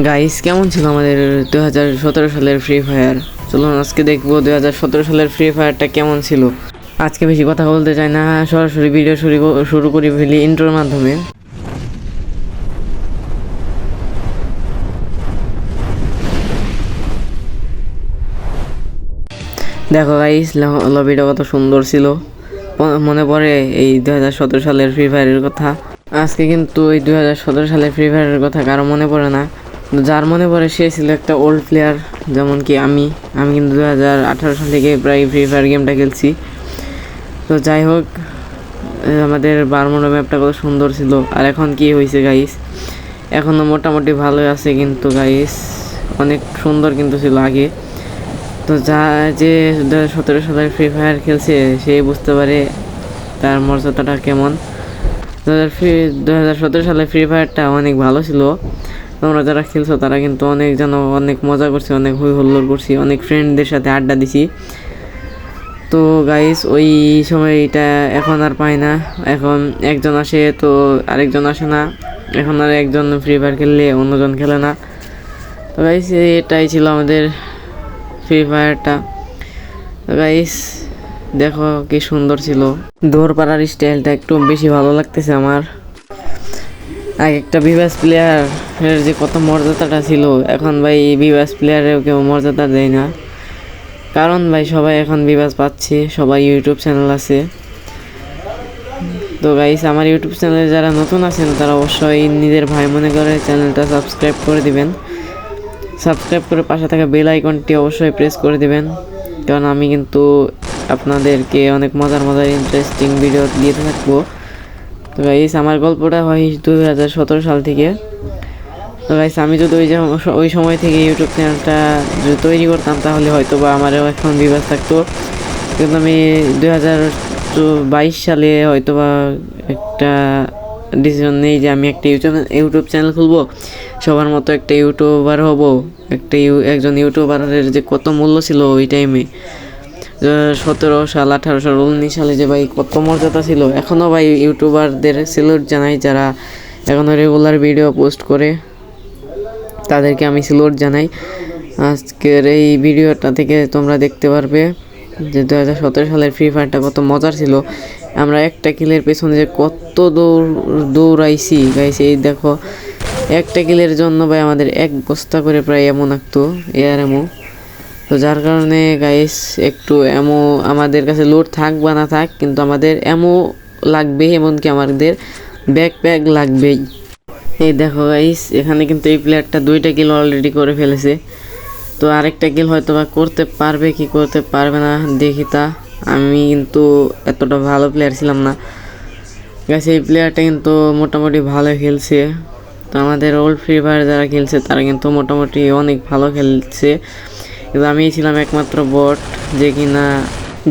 Guys কেমন ছিল আমাদের দু হাজার সতেরো সালের ফ্রি ফায়ার চলুন আজকে দেখব দু হাজার সতেরো সালের ফ্রি ফায়ারটা কেমন ছিল। আজকে বেশি কথা বলতে চাই না, সরাসরি ভিডিও শুরু শুরু করি ফেলি ইন্ট্রোর মাধ্যমে। দেখো গাইস লবিটা কত সুন্দর ছিল। মনে পড়ে এই দু হাজার সতেরো সালের ফ্রি ফায়ারের কথা। আজকে কিন্তু এই দু হাজার সতেরো সালের ফ্রি ফায়ারের কথা কারও মনে পড়ে না। যার মনে পড়ে সে ছিল একটা ওল্ড প্লেয়ার যেমন কি আমি। আমি কিন্তু দু হাজার আঠারো সাল থেকে প্রায় ফ্রি ফায়ার গেমটা খেলছি। তো যাই হোক আমাদের বারমোড়া ম্যাপটা কত সুন্দর ছিল। আর এখন কি হয়েছে গাইস এখনও মোটামুটি ভালোই আছে কিন্তু গাইস অনেক সুন্দর কিন্তু ছিল আগে। তো যা যে দু হাজার সতেরো সালের ফ্রি ফায়ার খেলছে, সে বুঝতে পারে তার মর্যাদাটা কেমন। দু হাজার ফ্রি দু হাজার সতেরো সালে ফ্রি ফায়ারটা অনেক ভালো ছিল। তোমরা যারা খেলছো, তারা কিন্তু অনেক যেন অনেক মজা করছি, অনেক হই হুল্লোড় করছি, অনেক ফ্রেন্ডদের সাথে আড্ডা দিছি। তো গাইস ওই সময়টা এখন আর পাই না। এখন একজন আসে তো আরেকজন আসে না। এখন আর একজন ফ্রি ফায়ার খেললে অন্যজন খেলে না। তো গাইস এটাই ছিল আমাদের ফ্রি ফায়ারটা তো গাইস দেখো কি সুন্দর ছিল। দৌড় পাড়ার স্টাইলটা একটু বেশি ভালো লাগতেছে আমার। আগে একটা বিভাস প্লেয়ারের যে কত মর্যাদাটা ছিল, এখন ভাই বিভাস প্লেয়ারেও কেউ মর্যাদা দেয় না। কারণ ভাই সবাই এখন বিভাস পাচ্ছে, সবাই ইউটিউব চ্যানেল আছে। তো গাইস আমার ইউটিউব চ্যানেলে যারা নতুন আছেন, তারা অবশ্যই নিজের ভাই মনে করে চ্যানেলটা সাবস্ক্রাইব করে দিবেন। সাবস্ক্রাইব করে পাশে থাকা বেল আইকনটি অবশ্যই প্রেস করে দিবেন। কারণ আমি কিন্তু আপনাদেরকে অনেক মজার মজার ইন্টারেস্টিং ভিডিও দিয়ে থাকব। তো গাইস, আমার গল্পটা হয় দু হাজার সতেরো সাল থেকে। তো গাইস, আমি যদি ওই ওই সময় থেকে ইউটিউব চ্যানেলটা যদি তৈরি করতাম, তাহলে হয়তো বা আমারও এখন বিভাগ থাকতো। কিন্তু আমি দুই হাজার বাইশ সালে হয়তো বা একটা ডিসিশন নেই যে আমি একটা ইউটিউব ইউটিউব চ্যানেল খুলবো। সবার মতো একটা ইউটিউবার হব। একটা ইউ একজন ইউটিউবারের যে কত মূল্য ছিল ওই টাইমে সতেরো সাল, আঠারো সাল, উনিশ সালে যে ভাই কত মর্যাদা ছিল। এখনও ভাই ইউটিউবারদের সেলুট জানাই যারা এখনও রেগুলার ভিডিও পোস্ট করে, তাদেরকে আমি সেলুট জানাই। আজকের এই ভিডিওটা থেকে তোমরা দেখতে পারবে যে দু হাজার সতেরো সালের ফ্রি ফায়ারটা কত মজার ছিল। আমরা একটা কিলের পেছনে যে কত দৌড়, দৌড়াইছি গাইছি এই দেখো। একটা কিলের জন্য ভাই আমাদের এক বস্তা করে প্রায় এমন আঁকতো এয়ার এমো তো যার কারণে গাইস একটু এমো আমাদের কাছে লোড থাক বা না থাক, কিন্তু আমাদের এমো লাগবে, এমনকি আমাদের ব্যাকপ্যাক লাগবেই। এই দেখো গাইস এখানে কিন্তু এই প্লেয়ারটা দুইটা কিল অলরেডি করে ফেলেছে। তো আরেকটা কিল হয়তো বা করতে পারবে কি করতে পারবে না, দেখি তা। আমি কিন্তু এতটা ভালো প্লেয়ার ছিলাম না। গাছ এই প্লেয়ারটা কিন্তু মোটামুটি ভালো খেলছে। তো আমাদের ওল্ড ফ্রি ফায়ার যারা খেলছে, তারা কিন্তু মোটামুটি অনেক ভালো খেলছে। কিন্তু আমি ছিলাম একমাত্র বট যে কিনা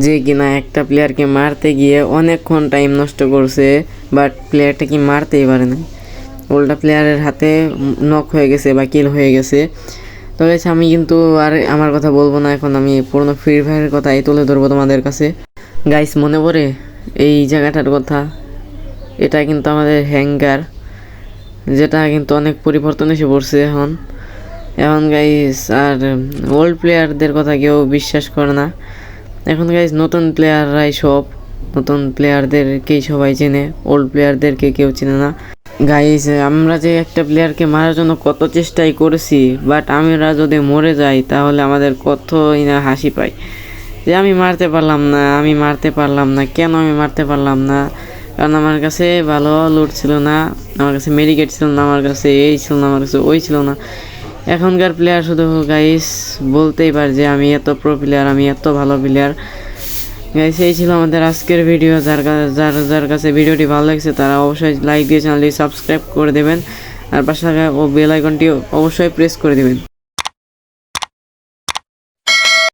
যে কিনা একটা প্লেয়ারকে মারতে গিয়ে অনেকক্ষণ টাইম নষ্ট করছে বাট প্লেয়ারটা কি মারতেই পারে না উল্টা প্লেয়ারের হাতে নক হয়ে গেছে বা কিল হয়ে গেছে। তো আমি কিন্তু আর আমার কথা বলব না, এখন আমি পুরোনো ফ্রি ফায়ারের কথাই তুলে ধরবো তোমাদের কাছে। গাইস মনে পড়ে এই জায়গাটার কথা? এটা কিন্তু আমাদের হ্যাঙ্গার যেটা কিন্তু অনেক পরিবর্তন এসে পড়ছে এখন। এখন গাইস আর ওল্ড প্লেয়ারদের কথা কেউ বিশ্বাস করে না। এখন গাইস নতুন প্লেয়াররাই সব। নতুন প্লেয়ারদেরকেই সবাই চেনে ওল্ড প্লেয়ারদেরকে কেউ চেনে না। গাইস আমরা যে একটা প্লেয়ারকে মারার জন্য কত চেষ্টাই করেছি বাট আমরা যদি মরে যাই, তাহলে আমাদের কতই না হাসি পায়। যে আমি মারতে পারলাম না, আমি মারতে পারলাম না, কেন আমি মারতে পারলাম না? কারণ আমার কাছে ভালো লুট ছিল না, আমার কাছে মেডিকেট ছিল না, আমার কাছে এই ছিল না, আমার কাছে ওই ছিল না। এখনকার প্লেয়ার শুধু গাইস বলতেই পার যে আমি এত প্রো প্লেয়ার আমি এত ভালো প্লেয়ার গাইস এই ছিল আমাদের আজকের ভিডিও যার যার যার কাছে ভিডিওটি ভালো লাগছে, তারা অবশ্যই লাইক দিয়ে চ্যানেলটি সাবস্ক্রাইব করে দেবেন। আর পাশে ও বেল আইকনটি অবশ্যই প্রেস করে দেবেন।